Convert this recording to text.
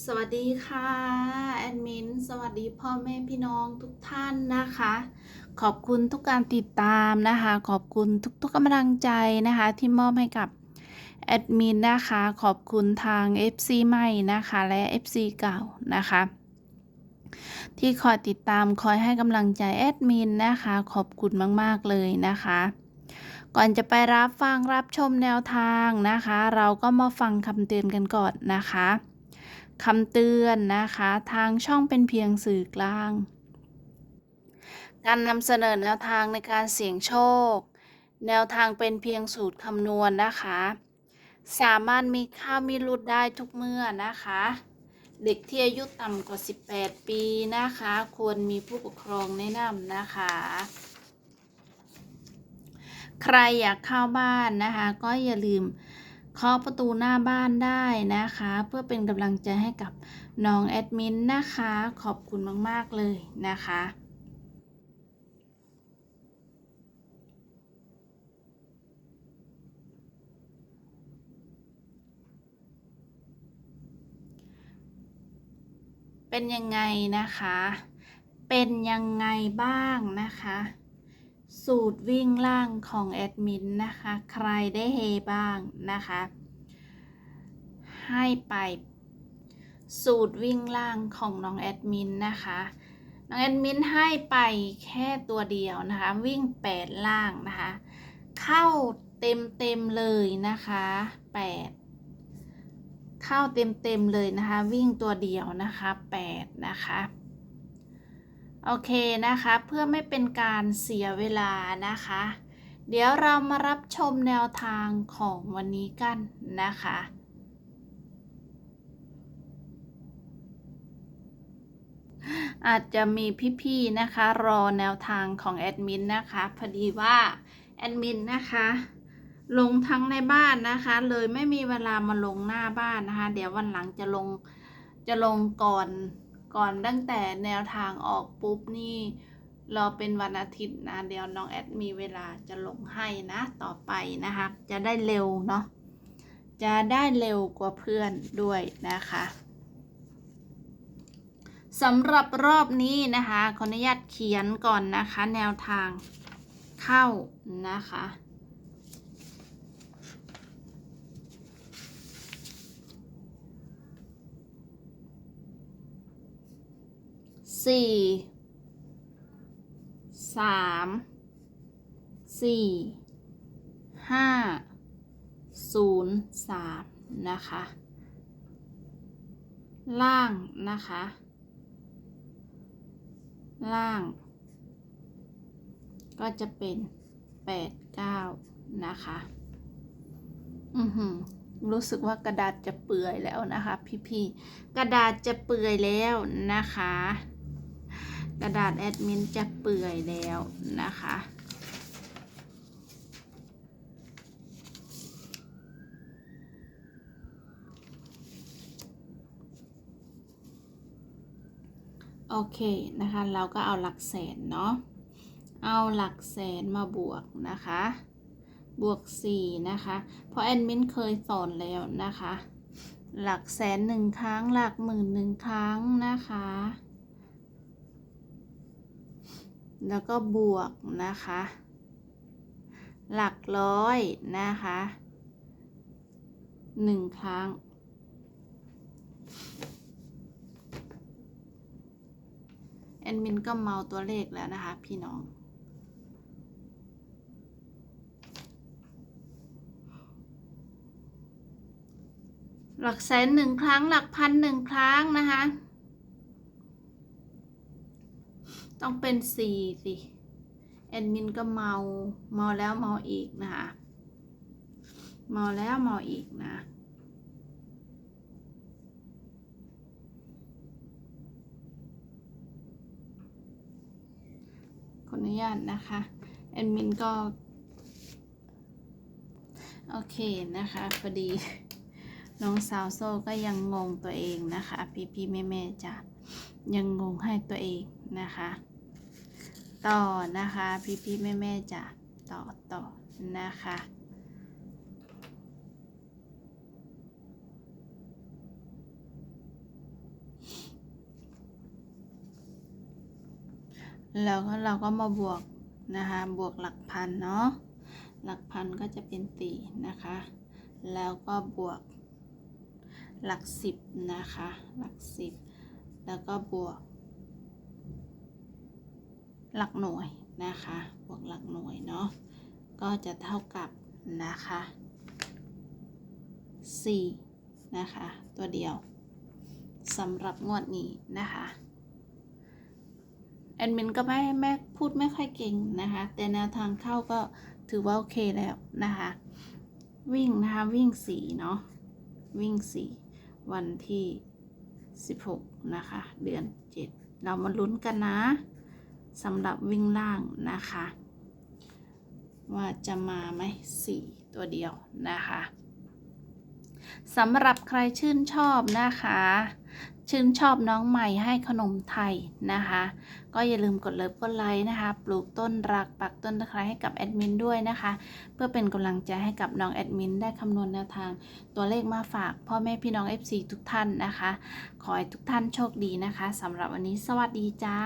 สวัสดีค่ะแอดมินสวัสดีพ่อแม่พี่น้องทุกท่านนะคะ ขอบคุณทุกการติดตามนะคะ ขอบคุณทุกๆกำลังใจนะคะ ที่มอบให้กับแอดมินนะคะ ขอบคุณทาง FC ใหม่นะคะ และ FC เก่านะคะ ที่คอยติดตามคอยให้กำลังใจแอดมินนะคะ ขอบคุณมากๆเลยนะคะก่อนจะไปรับฟังรับชมแนวทางนะคะ เราก็มาฟังคำเตือนกันก่อนนะคะ คำเตือนนะคะ ทางช่องเป็นเพียงสื่อกลาง การนำเสนอแนวทางในการเสี่ยงโชค แนวทางเป็นเพียงสูตรคำนวณนะคะ สามารถมีค่ามีรุดได้ทุกเมื่อนะคะ เด็กที่อายุต่ำกว่า 18 ปีนะคะ ควรมีผู้ปกครองแนะนำนะคะ ใครอยากเข้าบ้านนะคะ ก็อย่าลืม เคาะประตูหน้าบ้านได้นะคะ เพื่อเป็นกำลังใจให้กับน้องแอดมินนะคะ ขอบคุณมาก ๆ เลยนะคะเป็นยังไงนะคะ เป็นยังไงบ้างนะคะ สูตรวิ่งล่างของแอดมินนะคะ ใครได้เฮบ้างนะคะ ให้ไปสูตรวิ่งล่างของน้องแอดมินนะคะ น้องแอดมินให้ไปแค่ตัวเดียวนะคะ วิ่ง8ล่างนะคะ เข้าเต็มเต็มเลยนะคะ8เข้าเต็มเต็มเลยนะคะ วิ่งตัวเดียวนะคะ8นะคะ โอเคนะคะเพื่อไม่เป็นการเสียเวลานะคะ เดี๋ยวเรามารับชมแนวทางของวันนี้กันนะคะอาจจะมีพี่ๆนะคะรอแนวทางของแอดมินนะคะพอดีว่าแอดมินนะคะลงทั้งในบ้านนะคะ เลยไม่มีเวลามาลงหน้าบ้านนะคะ เดี๋ยววันหลังจะลงจะลงก่อน ก่อนตั้งแต่แนวทางออกปุ๊บนี่รอเป็นวันอาทิตย์นะเดี๋ยวน้องแอดมีเวลาจะลงให้นะต่อไปนะคะจะได้เร็วเนาะจะได้เร็วกว่าเพื่อนด้วยนะคะสำหรับรอบนี้นะคะขออนุญาตเขียนก่อนนะคะ แนวทางเข้านะคะ สี่สามสี่ห้าศูนย์สามนะคะ ล่างนะคะ ล่าง ก็จะเป็นแปดเก้านะคะ อือหือรู้สึกว่ากระดาษจะเปื่อยแล้วนะคะ พี่ๆ กระดาษจะเปื่อยแล้วนะคะ กระดาษแอดมินจะเปื่อยแล้วนะคะโอเคนะคะ เราก็เอาหลักแสนเนาะเอาหลักแสนมาบวกนะคะ บวก 4 นะคะ เพราะแอดมินเคยสอนแล้วนะคะ หลักแสนหนึ่งครั้ง หลักหมื่นหนึ่งครั้งนะคะ แล้วก็บวกนะคะ หลักร้อยนะคะหนึ่งครั้ง แอดมินก็เมาตัวเลขแล้วนะคะ พี่น้องหลักแสนหนึ่งครั้งหลักพันหนึ่งครั้งนะคะ ต้องเป็นสี่สิแอดมินก็เมา เมาแล้วเมาอีกนะคะ เมาแล้วเมาอีกนะ ขออนุญาตนะคะ แอดมินก็ โอเคนะคะพอดี น้องสาวโซ่ก็ยังงงตัวเองนะคะ พี่พี่แม่แม่ๆจะยังงงให้ตัวเองนะคะ ต่อนะคะ พี่พี่แม่แม่จ๋าต่อต่อนะคะ แล้วก็เราก็มาบวกนะคะ บวกหลักพันเนาะ หลักพันก็จะเป็นสี่นะคะ แล้วก็บวกหลักสิบนะคะ หลักสิบ แล้วก็บวก หลักหน่วยนะคะบวกหลักหน่วยเนาะก็จะเท่ากับนะคะ4นะคะตัวเดียวสำหรับงวดนี้นะคะแอดมินก็ไม่แม่พูดไม่ค่อยเก่งนะคะ แต่แนวทางเข้าก็ถือว่าโอเคแล้วนะคะ วิ่งนะคะวิ่งสี่เนาะวิ่งสี่วันที่ 16 นะคะ เดือน 7 เรามาลุ้นกันนะ สำหรับวิ่งล่างนะคะ ว่าจะมาไหมสี่ตัวเดียวนะคะสำหรับใครชื่นชอบนะคะ ชื่นชอบน้องใหม่ให้ขนมไทยนะคะ ก็อย่าลืมกดเลิฟกดไลค์นะคะ ปลูกต้นรักปักต้นตะไคร้ให้กับแอดมินด้วยนะคะ เพื่อเป็นกำลังใจให้กับน้องแอดมินได้คำนวณแนวทางตัวเลขมาฝากพ่อแม่พี่น้อง FC ทุกท่านนะคะ ขอให้ทุกท่านโชคดีนะคะสำหรับวันนี้สวัสดีจ้า